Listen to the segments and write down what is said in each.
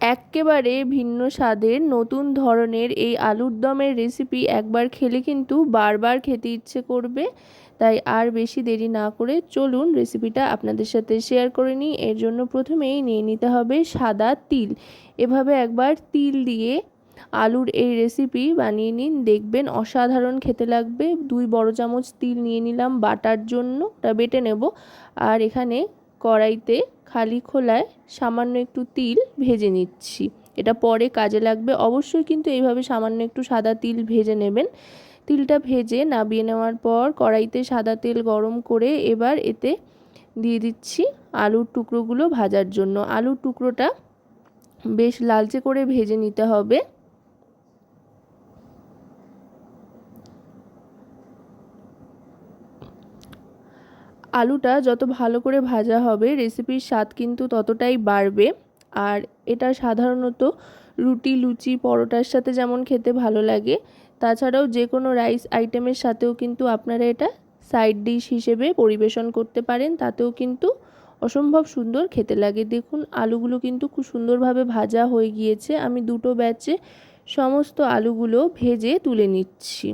এক্কেবারে ভিন্ন স্বাদের নতুন ধরনের এই আলুর দমের রেসিপি একবার খেলে কিন্তু বারবার খেতে ইচ্ছে করবে। তাই আর বেশি দেরি না করে চলুন রেসিপিটা আপনাদের সাথে শেয়ার করে নিই। এর জন্য প্রথমেই নিয়ে নিতে হবে সাদা তিল। এভাবে একবার তিল দিয়ে আলুর এই রেসিপি বানিয়ে নিন। দেখবেন অসাধারণ খেতে লাগবে। দুই বড় চামচ তিল নিয়ে নিলাম বাটার জন্য। ওটা বেটে নেব। আর এখানে কড়াইতে খালি খোলায় সামান্য একটু তিল ভেজে নিচ্ছি। এটা পরে কাজে লাগবে। অবশ্যই কিন্তু এইভাবে সামান্য একটু সাদা তিল ভেজে নেবেন। তিলটা ভেজে নাবিয়ে নেওয়ার পর কড়াইতে সাদা তেল গরম করে এবার এতে দিয়ে দিচ্ছি আলুর টুকরোগুলো ভাজার জন্য। আলুর টুকরোটা বেশ লালচে করে ভেজে নিতে হবে। আলুটা যত ভালো করে ভাজা হবে রেসিপির স্বাদ কিন্তু ততটাই বাড়বে। আর এটা সাধারণত রুটি, লুচি, পরোটার সাথে যেমন খেতে ভালো লাগে, তাছাড়াও যে কোনো রাইস আইটেমের সাথেও কিন্তু আপনারা এটা সাইড ডিশ হিসেবে পরিবেশন করতে পারেন। তাতেও কিন্তু অসম্ভব সুন্দর খেতে লাগে। দেখুন, আলুগুলো কিন্তু খুব সুন্দরভাবে ভাজা হয়ে গিয়েছে। আমি দুটো ব্যাচে সমস্ত আলুগুলো ভেজে তুলে নিচ্ছি।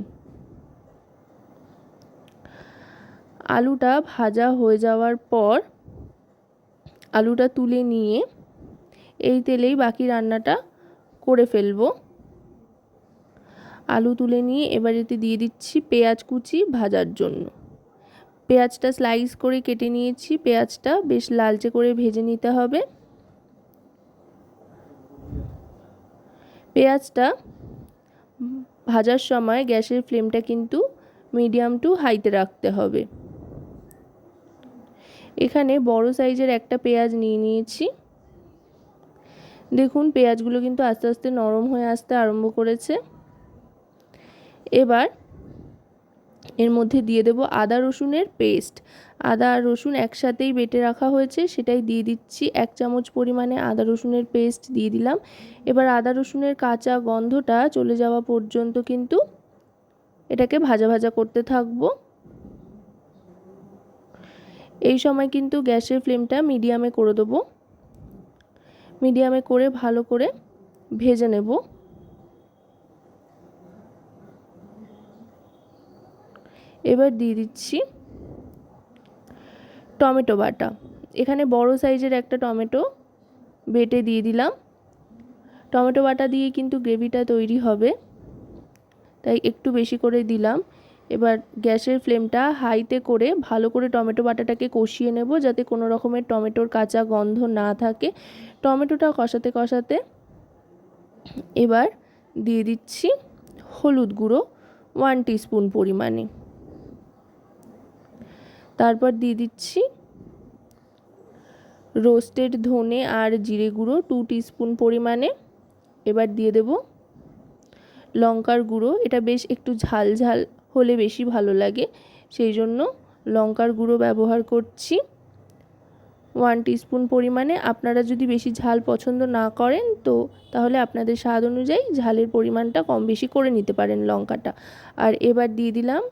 আলুটা ভাজা হয়ে যাওয়ার পর আলুটা তুলে নিয়ে এই তেলেই বাকি রান্নাটা করে ফেলব। আলু তুলে নিয়ে এবার এতে দিয়ে দিচ্ছি পেঁয়াজ কুচি ভাজার জন্য। পেঁয়াজটা স্লাইস করে কেটে নিয়েছি, পেঁয়াজটা বেশ লালচে করে ভেজে নিতে হবে। পেঁয়াজটা ভাজার সময় গ্যাসের ফ্লেমটা কিন্তু মিডিয়াম টু হাইতে রাখতে হবে। এখানে বড় সাইজের একটা পেঁয়াজ নিয়ে নিয়েছি। দেখুন, পেঁয়াজগুলো কিন্তু আস্তে আস্তে নরম হয়ে আসতে আরম্ভ করেছে। এবার এর মধ্যে দিয়ে দেব আদা রসুনের পেস্ট। আদা আর রসুন একসাথেই বেটে রাখা হয়েছে, সেটাই দিয়ে দিচ্ছি। এক চামচ পরিমাণে আদা রসুনের পেস্ট দিয়ে দিলাম। এবার আদা রসুনের কাঁচা গন্ধটা চলে যাওয়া পর্যন্ত কিন্তু এটাকে ভাজা ভাজা করতে থাকব। এই সময় কিন্তু গ্যাসের ফ্লেমটা মিডিয়ামে করে দেবো। মিডিয়ামে করে ভালো করে ভেজে নেব। এবার দিয়ে দিচ্ছি টমেটো বাটা। এখানে বড় সাইজের একটা টমেটো বেটে দিয়ে দিলাম। টমেটো বাটা দিয়ে কিন্তু গ্রেভিটা তৈরি হবে, তাই একটু বেশি করে দিলাম। এবার গ্যাসের ফ্লেমটা হাইতে করে ভালো করে টমেটো বাটাটাকে কষিয়ে নেব যাতে কোনো রকমের টমেটোর কাঁচা গন্ধ না থাকে। টমেটোটা কষাতে কষাতে এবার দিয়ে দিচ্ছি হলুদ গুঁড়ো ওয়ান টিস্পুন পরিমাণে। তারপর দিয়ে দিচ্ছি রোস্টেড ধনে আর জিরে গুঁড়ো টু টিস্পুন পরিমাণে। এবার দিয়ে দেব লঙ্কার গুঁড়ো, এটা বেশ একটু ঝাল ঝাল হলে বেশি ভালো লাগে। সেই জন্য লঙ্কার গুঁড়ো ব্যবহার করছি। ওয়ান টিস্পুন পরিমাণে। আপনারা যদি বেশি ঝাল পছন্দ না করেন তো তাহলে আপনাদের স্বাদ অনুযায়ী ঝালের পরিমাণটা কম বেশি করে নিতে পারেন লঙ্কাটা। আর এবার দিয়ে দিলাম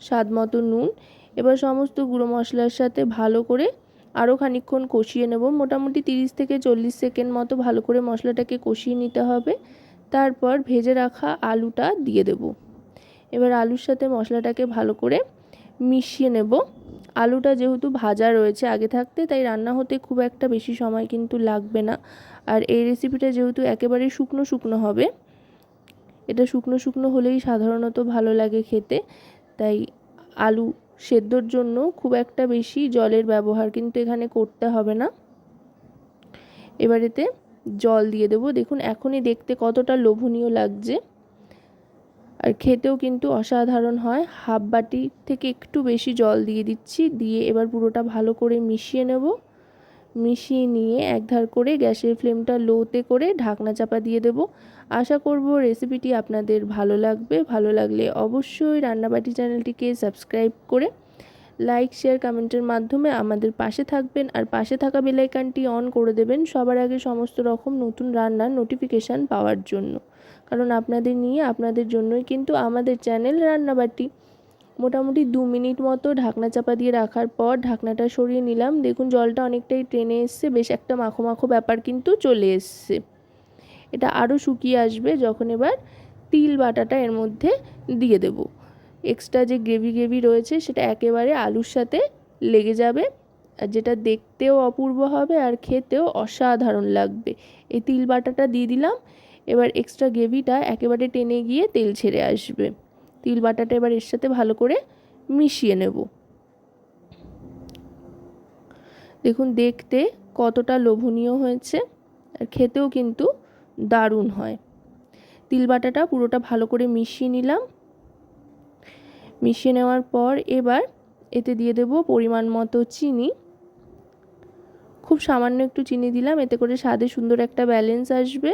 স্বাদ মতো নুন। এবার সমস্ত গুঁড়ো মশলার সাথে ভালো করে আরও খানিক্ষণ কষিয়ে নেব। মোটামুটি তিরিশ থেকে চল্লিশ সেকেন্ড মতো ভালো করে মশলাটাকে কষিয়ে নিতে হবে। তারপর ভেজে রাখা আলুটা দিয়ে দেবো। এবার আলুর সাথে মশলাটাকে ভালো করে মিশিয়ে নেব। আলুটা যেহেতু ভাজা রয়েছে আগে থাকতে, তাই রান্না হতে খুব একটা বেশি সময় কিন্তু লাগবে না। আর এই রেসিপিটা যেহেতু একেবারে শুকনো শুকনো হবে, এটা শুকনো শুকনো হলেই সাধারণত ভালো লাগে খেতে। তাই আলু সেদ্ধর জন্য খুব একটা বেশি জলের ব্যবহার কিন্তু এখানে করতে হবে না। এবার এতে জল দিয়ে দেবো। দেখুন, এখনই দেখতে কতটা লোভনীয় লাগছে। আর খেতেও কিন্তু অসাধারণ হয়। হাফ বাটি থেকে একটু বেশি জল দিয়ে দিচ্ছি। দিয়ে এবার পুরোটা ভালো করে মিশিয়ে নেব। মিশিয়ে নিয়ে একধার করে গ্যাসের ফ্লেমটা লোতে করে ঢাকনা চাপা দিয়ে দেব। আশা করব রেসিপিটি আপনাদের ভালো লাগবে। ভালো লাগলে অবশ্যই রান্নাবাটি চ্যানেলটিকে সাবস্ক্রাইব করে লাইক, শেয়ার, কমেন্টের মাধ্যমে আমাদের পাশে থাকবেন। আর পাশে থাকা বেলাইকানটি অন করে দেবেন সবার আগে সমস্ত রকম নতুন রান্নার নোটিফিকেশান পাওয়ার জন্য। কারণ আপনাদের নিয়ে, আপনাদের জন্যই কিন্তু আমাদের চ্যানেল রান্নাবাটি। মোটামুটি দু মিনিট মতো ঢাকনা চাপা দিয়ে রাখার পর ঢাকনাটা সরিয়ে নিলাম। দেখুন, জলটা অনেকটাই টেনে এসছে, বেশ একটা মাখো মাখো ব্যাপার কিন্তু চলে এসছে। এটা আরও শুকিয়ে আসবে যখন এবার তিল বাটাটা এর মধ্যে দিয়ে দেব। এক্সট্রা যে গ্রেভি গ্রেভি রয়েছে, সেটা একেবারে আলুর সাথে লেগে যাবে। আর যেটা দেখতেও অপূর্ব হবে আর খেতেও অসাধারণ লাগবে। এই তিল বাটাটা দিয়ে দিলাম। এবার এক্সট্রা গ্রেভিটা একেবারে টেনে গিয়ে তেল ছেড়ে আসবে। তিল বাটাটা এবার এর সাথে ভালো করে মিশিয়ে নেব। দেখুন, দেখতে কতটা লোভনীয় হয়েছে আর খেতেও কিন্তু দারুণ হয়। তিল বাটাটা পুরোটা ভালো করে মিশিয়ে নিলাম। মিশিয়ে নেওয়ার পর এবার এতে দিয়ে দেব পরিমাণ মতো চিনি। খুব সামান্য একটু চিনি দিলাম, এতে করে স্বাদে সুন্দর একটা ব্যালেন্স আসবে।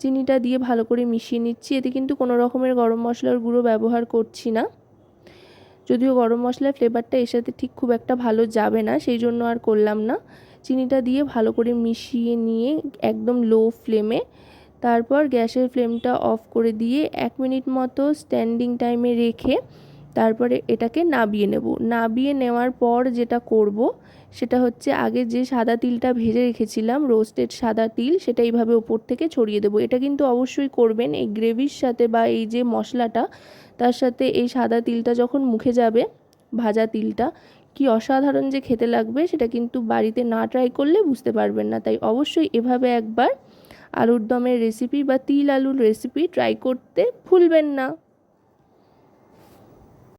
চিনিটা দিয়ে ভালো করে মিশিয়ে নিচ্ছি, এতে কিন্তু কোনো রকমের গরম মশলার গুঁড়ো ব্যবহার করছি না। যদিও গরম মশলার ফ্লেভারটা এর সাথে ঠিক খুব একটা ভালো যাবে না, সেই জন্য আর করলাম না। চিনিটা দিয়ে ভালো করে মিশিয়ে নিয়ে একদম লো ফ্লেমে তারপর গ্যাসের ফ্লেমটা অফ করে দিয়ে এক মিনিট মতো স্ট্যান্ডিং টাইমে রেখে তারপরে এটাকে নাবিয়ে নেব। নাবিয়ে নেওয়ার পর যেটা করব, সেটা হচ্ছে আগে যে সাদা তিলটা ভেজে রেখেছিলাম রোস্টেড সাদা তিল, সেটা এইভাবে ওপর থেকে ছড়িয়ে দেবো। এটা কিন্তু অবশ্যই করবেন, এই গ্রেভির সাথে বা এই যে মশলাটা, তার সাথে এই সাদা তিলটা যখন মুখে যাবে, ভাজা তিলটা, কি অসাধারণ যে খেতে লাগবে, সেটা কিন্তু বাড়িতে না ট্রাই করলে বুঝতে পারবেন না। তাই অবশ্যই এভাবে একবার আলুর দমের রেসিপি বা তিল আলুর রেসিপি ট্রাই করতে ভুলবেন না।